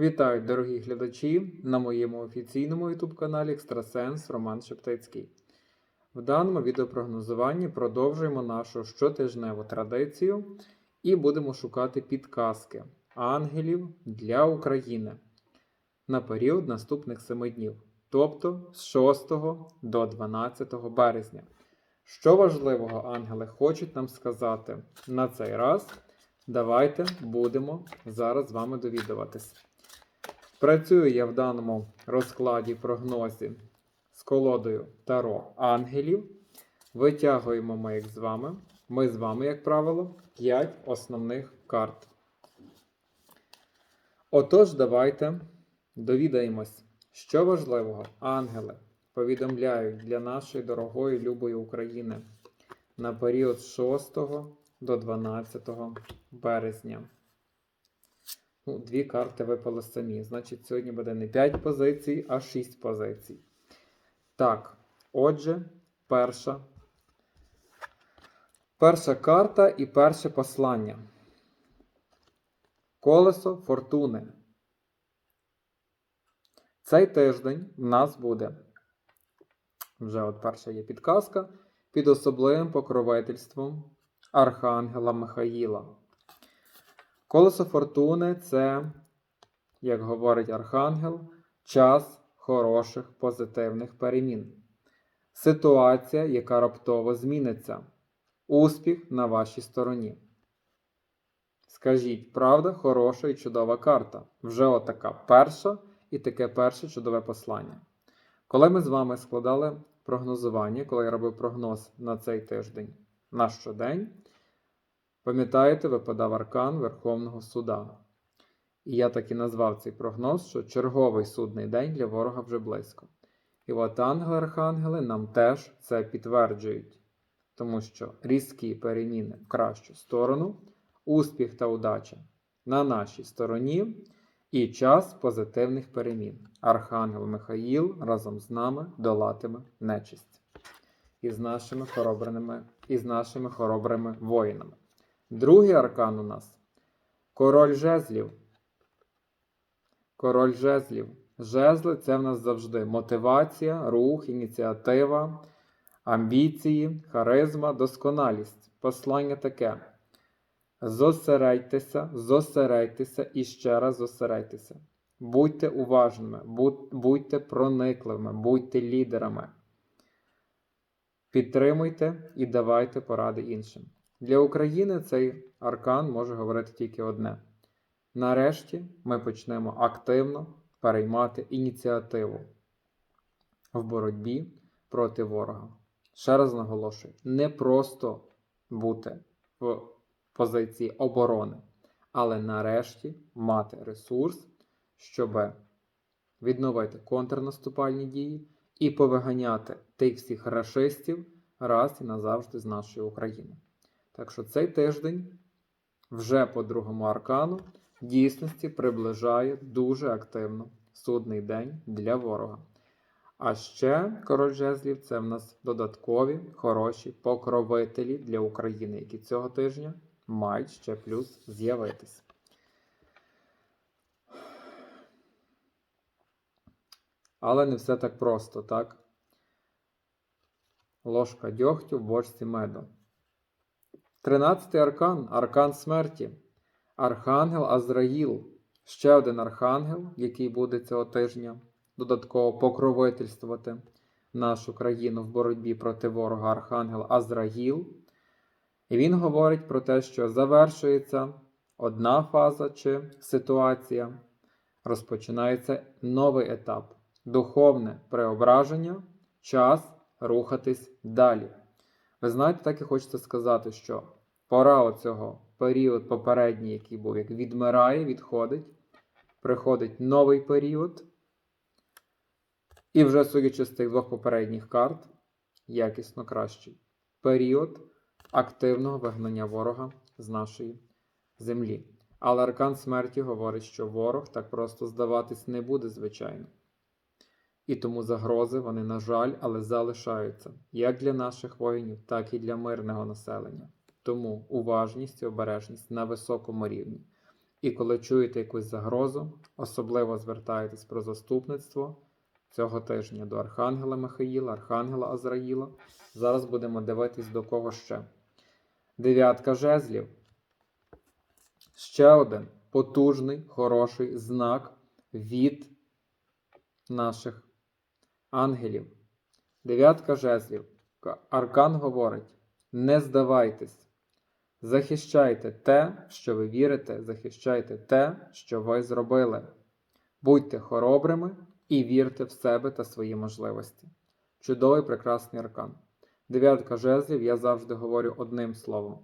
Вітаю, дорогі глядачі, на моєму офіційному YouTube каналі Екстрасенс Роман Шептицький. В даному відеопрогнозуванні продовжуємо нашу щотижневу традицію і будемо шукати підказки ангелів для України на період наступних 7 днів, тобто з 6 до 12 березня. Що важливого ангели хочуть нам сказати на цей раз? Давайте будемо зараз з вами довідуватись. Працюю я в даному розкладі прогнозі з колодою Таро Ангелів. Витягуємо ми їх з вами. Ми з вами, як правило, 5 основних карт. Отож, давайте довідаємось, що важливого ангели повідомляють для нашої дорогої любої України на період 6 до 12 березня. Ну, дві карти випали самі. Значить, сьогодні буде не 5 позицій, а 6 позицій. Так, отже, перша. Перша карта і перше послання. Колесо фортуни. Цей тиждень в нас буде. Вже от перша є підказка. Під особливим покровительством Архангела Михаїла. Колесо фортуни це, як говорить Архангел, час хороших позитивних перемін. Ситуація, яка раптово зміниться. Успіх на вашій стороні. Скажіть, правда, хороша і чудова карта. Вже отака перша і таке перше чудове послання. Коли ми з вами складали прогнозування, коли я робив прогноз на цей тиждень на щодень, Пам'ятаєте, випадав аркан Верховного Суда. І я так і назвав цей прогноз, що черговий судний день для ворога вже близько. І от ангели-архангели нам теж це підтверджують, тому що різкі переміни в кращу сторону, успіх та удача на нашій стороні і час позитивних перемін. Архангел Михаїл разом з нами долатиме нечисть із нашими хоробрими, із нашими хоробрими воїнами. Другий аркан у нас король жезлів. Король жезлів. Жезли це в нас завжди мотивація, рух, ініціатива, амбіції, харизма, досконалість. Послання таке. Зосередьтеся, зосередьтеся і ще раз зосередьтеся. Будьте уважними, будьте проникливими, будьте лідерами. Підтримуйте і давайте поради іншим. Для України цей аркан може говорити тільки одне. Нарешті ми почнемо активно переймати ініціативу в боротьбі проти ворога. Ще раз наголошую: не просто бути в позиції оборони, але нарешті мати ресурс, щоб відновити контрнаступальні дії і повиганяти тих всіх рашистів раз і назавжди з нашої України. Так що цей тиждень вже по другому аркану в дійсності приближає дуже активно судний день для ворога. А ще король жезлів це в нас додаткові хороші покровителі для України, які цього тижня мають ще плюс з'явитися. Але не все так просто, так? Ложка дьогтю в бочці меду. Тринадцятий аркан аркан смерті. Архангел Азраїл. Ще один архангел, який буде цього тижня додатково покровительствувати нашу країну в боротьбі проти ворога Архангел Азраїл. І він говорить про те, що завершується одна фаза чи ситуація, розпочинається новий етап духовне преображення, час рухатись далі. Ви знаєте, так і хочеться сказати, що пора оцього період попередній, який був, як відмирає, відходить, приходить новий період. І вже судячи з тих двох попередніх карт, якісно кращий період активного вигнання ворога з нашої землі. Але аркан смерті говорить, що ворог так просто здаватись не буде, звичайно. І тому загрози вони, на жаль, але залишаються як для наших воїнів, так і для мирного населення. Тому уважність і обережність на високому рівні. І коли чуєте якусь загрозу, особливо звертаєтесь про заступництво цього тижня до Архангела Михаїла, Архангела Азраїла. Зараз будемо дивитись до кого ще. Дев'ятка жезлів. Ще один потужний, хороший знак від наших ангелів. Дев'ятка жезлів. Аркан говорить: не здавайтесь. Захищайте те, що ви вірите, захищайте те, що ви зробили. Будьте хоробрими і вірте в себе та свої можливості. Чудовий прекрасний аркан. Дев'ятка жезлів я завжди говорю одним словом: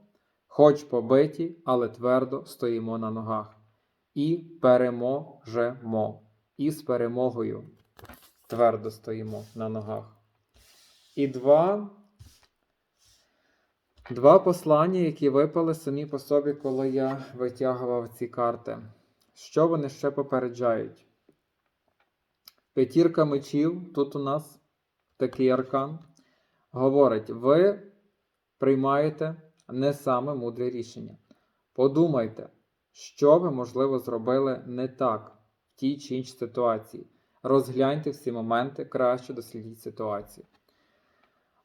хоч побиті, але твердо стоїмо на ногах. І переможемо. І з перемогою твердо стоїмо на ногах. І два Два послання, які випали самі по собі, коли я витягував ці карти. Що вони ще попереджають? П'ятірка мечів, тут у нас такий аркан, говорить: ви приймаєте не саме мудре рішення. Подумайте, що ви, можливо, зробили не так в тій чи іншій ситуації. Розгляньте всі моменти, краще дослідіть ситуацію.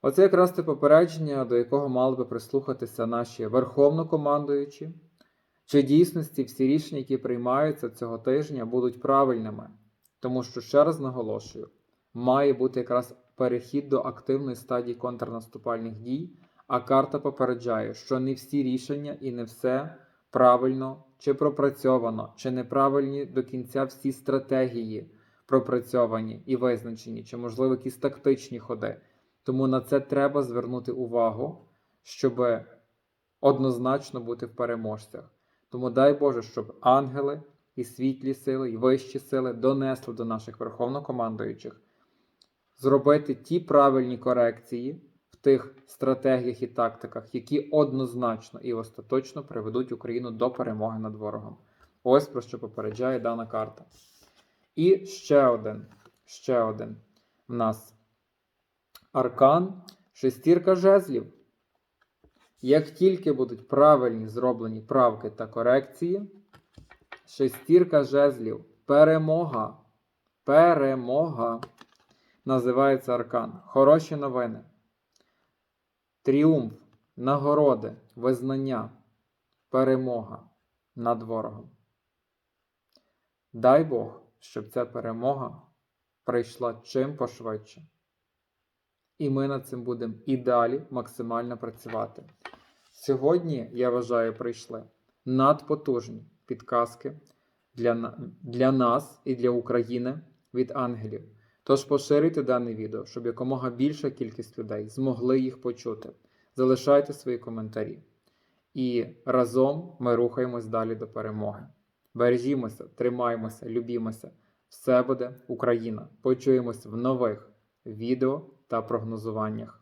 Оце якраз те попередження, до якого мали би прислухатися наші верховнокомандуючі. Чи дійсності всі рішення, які приймаються цього тижня, будуть правильними? Тому що, ще раз наголошую, має бути якраз перехід до активної стадії контрнаступальних дій, а карта попереджає, що не всі рішення і не все правильно чи пропрацьовано, чи неправильні до кінця всі стратегії пропрацьовані і визначені, чи, можливо, якісь тактичні ходи. Тому на це треба звернути увагу, щоб однозначно бути в переможцях. Тому дай Боже, щоб ангели і світлі сили, і вищі сили донесли до наших верховнокомандуючих зробити ті правильні корекції в тих стратегіях і тактиках, які однозначно і остаточно приведуть Україну до перемоги над ворогом. Ось про що попереджає дана карта. І ще один, ще один в нас аркан, шестірка жезлів. Як тільки будуть правильні зроблені правки та корекції, шестірка жезлів, перемога, перемога називається аркан. Хороші новини. Тріумф, нагороди, визнання, перемога над ворогом. Дай Бог, щоб ця перемога прийшла чим пошвидше. І ми над цим будемо і далі максимально працювати. Сьогодні, я вважаю, прийшли надпотужні підказки для, для нас і для України від ангелів. Тож поширюйте дане відео, щоб якомога більша кількість людей змогли їх почути. Залишайте свої коментарі. І разом ми рухаємось далі до перемоги. Бережімося, тримаємося, любімося. Все буде Україна. Почуємось в нових відео та прогнозуваннях.